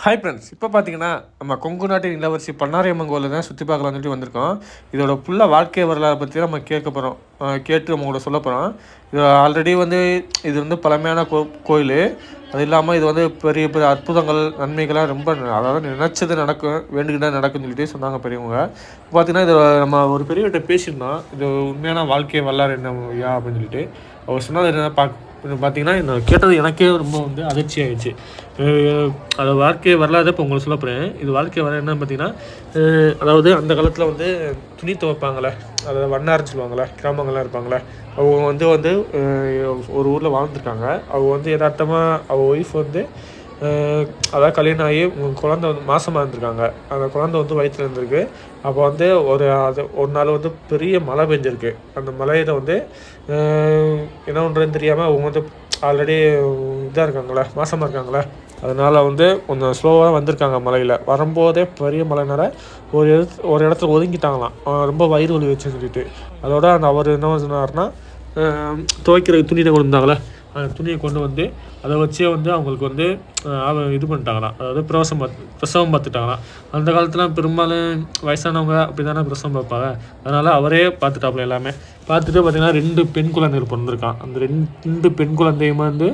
Hi friends இப்போ பார்த்தீங்கன்னா நம்ம கொங்கு நாட்டின் இளவரசி பண்ணாரியம்மன் கோயிலில் தான் சுற்றி பார்க்கலாம்னு சொல்லி வந்திருக்கோம். இதோட ஃபுல்லாக வாழ்க்கை வரலாறு பற்றி நம்ம கேட்க போகிறோம் கேட்டு நம்ம கூட சொல்ல போகிறோம் இது ஆல்ரெடி வந்து இது வந்து பழமையான கோ கோயில். அது இல்லாமல் இது வந்து பெரிய பெரிய அற்புதங்கள் நன்மைகள்லாம் ரொம்ப அதாவது நினச்சது நடக்கும் வேண்டுகிட்டே நடக்கும்னு சொல்லிட்டு சொன்னாங்க பெரியவங்க. பார்த்தீங்கன்னா இது நம்ம ஒரு பெரியவர்கிட்ட பேசியிருந்தோம். இது உண்மையான வாழ்க்கை வரலாறு என்ன ஐயா அப்படின்னு சொல்லிட்டு. அவர் சொன்னது என்ன பார்க்க இப்போ பார்த்தீங்கன்னா இந்த கேட்டது எனக்கே ரொம்ப வந்து அதிர்ச்சி ஆயிடுச்சு. அது வாழ்க்கை வரலாறு இப்போ உங்களுக்கு சொல்ல போகிறேன் இது வாழ்க்கை வர என்னன்னு பார்த்தீங்கன்னா அதாவது அந்த காலத்தில் வந்து துணி துவைப்பாங்களே அதாவது வண்ணாருன்னு சொல்லுவாங்களே கிராமங்கள்லாம் இருப்பாங்களே அவங்க வந்து வந்து ஒரு ஊரில் வாழ்ந்துருக்காங்க. அவங்க வந்து எதார்த்தமாக அவங்க ஒய்ஃப் வந்து அதாவது கல்யாணம் ஆகி குழந்த குழந்தை வந்து மாசமாக இருந்திருக்காங்க. அந்த குழந்தை வந்து வயிற்றுல இருந்திருக்கு. அப்போ வந்து ஒரு அது ஒரு நாள் வந்து பெரிய மழை பெஞ்சிருக்கு. அந்த மழையில வந்து என்ன பண்ணுறதுன்னு தெரியாமல் அவங்க வந்து ஆல்ரெடி இதாக இருக்காங்களே மாசமாக இருக்காங்களே அதனால் வந்து கொஞ்சம் ஸ்லோவாக வந்திருக்காங்க மலையில் வரும்போதே பெரிய மலைனால ஒரு இடத்து ஒரு இடத்துல ஒதுங்கிட்டாங்களாம். ரொம்ப வயிறு வலி வச்சு சொல்லிட்டு. அதோட அந்த அவர் என்ன சொன்னார்னா துவைக்கிற துணியை கொண்டு இருந்தாங்களே துணியை கொண்டு வந்து அதை வச்சே வந்து அவங்களுக்கு வந்து இது பண்ணிட்டாங்களாம். அதாவது பிரசவம் பார்த்து பிரசவம் பார்த்துட்டாங்களாம். அந்த காலத்தில் பெரும்பாலும் வயசானவங்க அப்படி தானே பிரசவம் பார்ப்பாங்க. அதனால் அவரே பார்த்துட்டாப்புல எல்லாமே. பார்த்துட்டு பார்த்தீங்கன்னா ரெண்டு பெண் குழந்தைகள் பிறந்திருக்கான். அந்த ரெண்டு ரெண்டு பெண் குழந்தையும் வந்து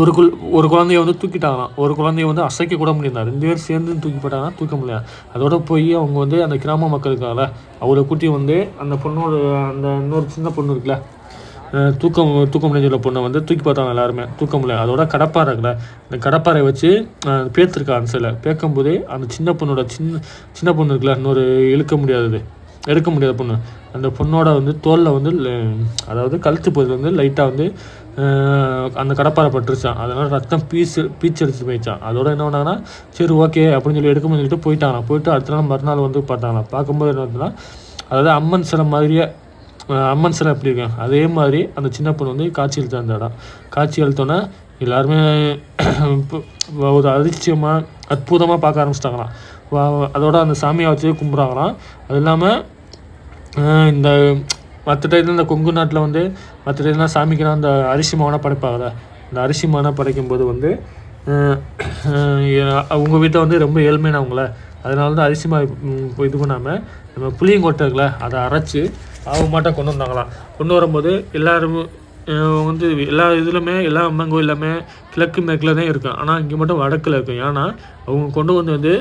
ஒரு குள் ஒரு குழந்தைய வந்து தூக்கிட்டாங்களாம். ஒரு குழந்தைய வந்து அசைக்க கூட முடியாது ரெண்டு பேரும் சேர்ந்து தூக்கி போட்டாங்கன்னா தூக்க முடியாது அதோட போய் அவங்க வந்து அந்த கிராம மக்களுக்காக அவரை கூட்டி வந்து அந்த பொண்ணோட அந்த இன்னொரு சின்ன பொண்ணு இருக்குல்ல தூக்கம் தூக்கம் தூக்க பொண்ணை வந்து தூக்கி பார்த்தாங்க எல்லாருமே. தூக்க முடியல அதோட கடப்பாறை இருக்குல்ல அந்த கடப்பாறை வச்சு அஹ் பேத்துருக்கா அந்த சில. பேக்கும்போதே அந்த சின்ன பொண்ணோட சின்ன சின்ன பொண்ணு இருக்குல்ல இன்னொரு இழுக்க முடியாதது. எடுக்க முடியாத பொண்ணு. அந்த பொண்ணோட வந்து தோலில் வந்து அதாவது கழுத்து பகுதியில் வந்து லைட்டாக வந்து அந்த கடப்பாறை பட்டுருச்சான் அதனால் ரத்தம் பீச்சு பீச்சடிச்சு போயிடுச்சான் அதோட என்ன பண்ணாங்கன்னா சரி ஓகே அப்படின்னு சொல்லி எடுக்க சொல்லிட்டு போயிட்டாங்களாம். போயிட்டு அடுத்த நாள் மறுநாள் வந்து பார்த்தாங்களாம். பார்க்கும்போது என்ன அதாவது அம்மன் சிலை மாதிரியே அம்மன் சிலை எப்படி இருக்கும் அதே மாதிரி அந்த சின்ன பொண்ணு வந்து காட்சி அழுத்த அந்த இடம் காட்சி அளித்தோன்னே எல்லாருமே இப்போ ஒரு அதிர்ச்சியமாக அற்புதமாக பார்க்க ஆரம்பிச்சிட்டாங்களாம் வா- அதோட அந்த சாமியை வச்சு கும்பிட்றாங்களாம் அது இல்லாமல் இந்த மற்ற டைத்தில் இந்த கொங்கு நாட்டில் வந்து மற்ற டைத்துலாம் சாமிக்கெல்லாம் அந்த அரிசி மாவனை படைப்பாங்கல்ல இந்த அரிசி மாவனை படைக்கும்போது வந்து உங்கள் அவங்க வீட்டில் வந்து ரொம்ப ஏழ்மையானவங்கள. அதனால தான் அரிசி மா இது பண்ணாமல் நம்ம புளியங்கொட்டை இருக்குல்ல அதை அரைச்சி அவங்க மாட்டை கொண்டு வந்தாங்களாம். கொண்டு வரும்போது எல்லோரும் வந்து எல்லா இதுலையுமே எல்லா அம்மங்கோ எல்லாமே கிழக்கு மேற்கில் தான் இருக்கும். ஆனால் இங்கே மட்டும் வடக்கில் இருக்கும். ஏன்னா அவங்க கொண்டு வந்து வந்து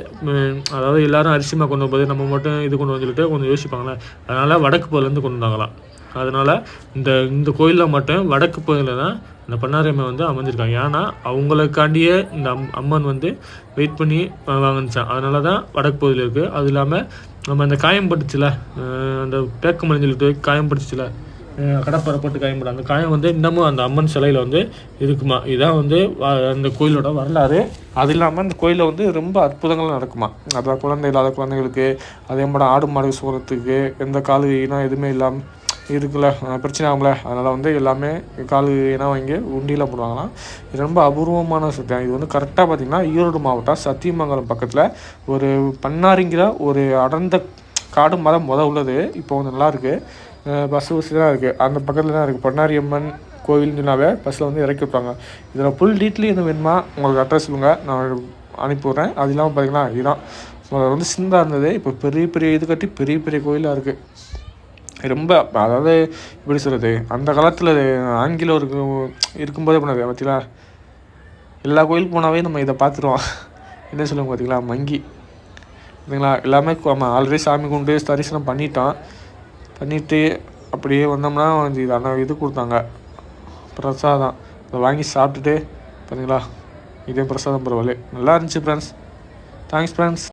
அதாவது எல்லோரும் அரிசிமா கொண்டு வரும்போது நம்ம மட்டும் இது கொண்டு வந்து சொல்லிட்டு கொஞ்சம் யோசிப்பாங்களே. அதனால் வடக்கு போலேருந்து கொண்டு வந்தாங்களாம். அதனால் இந்த இந்த கோயிலில் மட்டும் வடக்கு பகுதியில் தான் இந்த பண்ணாரியம்மன் வந்து அமைஞ்சிருக்காங்க ஏன்னா அவங்களுக்காண்டியே இந்த அம் அம்மன் வந்து வெயிட் பண்ணி அஹ், அதனால தான் வடக்கு பகுதியில் இருக்குது அது இல்லாமல் நம்ம அந்த காயம் பட்டுச்சுல அந்த பேக்கமணின்னு சொல்லிட்டு காயம் பட்டுச்சுல அஹ், கடப்பாறை போட்டு காயம் போட்டு அந்த காயம் வந்து இன்னமும் அந்த அம்மன் சிலையில் வந்து இருக்குமா? இதான் வந்து அந்த கோயிலோட வரலாறு. அது இல்லாமல் அந்த கோயிலில் வந்து ரொம்ப அற்புதங்கள் நடக்குமா? அதாவது குழந்தை இல்லாத குழந்தைங்களுக்கு அதே மாதிரி ஆடு மாடு சோறத்துக்கு எந்த காலு எதுவுமே இல்லாமல் இருக்குல்ல பிரச்சனை ஆகும்ல. அதனால் வந்து எல்லாமே காலு ஏன்னா வாங்கி உண்டியில் போடுவாங்களாம். இது ரொம்ப அபூர்வமான சத்தியம். இது வந்து கரெக்டாக பார்த்தீங்கன்னா ஈரோடு மாவட்டம் சத்தியமங்கலம் பக்கத்தில் ஒரு பண்ணாரிங்கிற ஒரு அடர்ந்த காடு மரம் முத உள்ளது. இப்போ வந்து நல்லா இருக்குது பஸ் வசதி தான் இருக்குது அந்த பக்கத்தில் தான் இருக்குது பண்ணாரி அம்மன் கோவில்னாவே பஸ்ஸில் வந்து இறக்கி விட்றாங்க இதில் ஃபுல் டீட்டெயில் எதுவும் வேணுமா? உங்களுக்கு அட்ரஸ் சொல்லுங்கள் நான் அனுப்பி விட்றேன். அது இல்லாமல் பார்த்தீங்கன்னா இதுதான். வந்து சின்னதாக இருந்தது. இப்போ பெரிய பெரிய இது கட்டி பெரிய பெரிய கோயிலாக இருக்குது ரொம்ப அதாவது எப்படி சொல்கிறது அந்த காலத்தில் ஆங்கிலம் இருக்கு இருக்கும்போதே பண்ணது பார்த்தீங்களா எல்லா கோயில் போனாவே நம்ம இதை பார்த்துருவோம். என்ன சொல்லுவாங்க பார்த்தீங்களா மங்கி. பார்த்தீங்களா எல்லாமே நம்ம ஆல்ரெடி சாமி கும்பிட்டு தரிசனம் பண்ணிட்டோம். பண்ணிவிட்டு அப்படியே வந்தோம்னா வந்து இது ஆனால் இது கொடுத்தாங்க. பிரசாதம். அதை வாங்கி சாப்பிட்டுட்டு பார்த்தீங்களா இதே பிரசாதம் பரவாயில்ல. நல்லா இருந்துச்சு ஃப்ரெண்ட்ஸ் தேங்க்ஸ் ஃப்ரெண்ட்ஸ்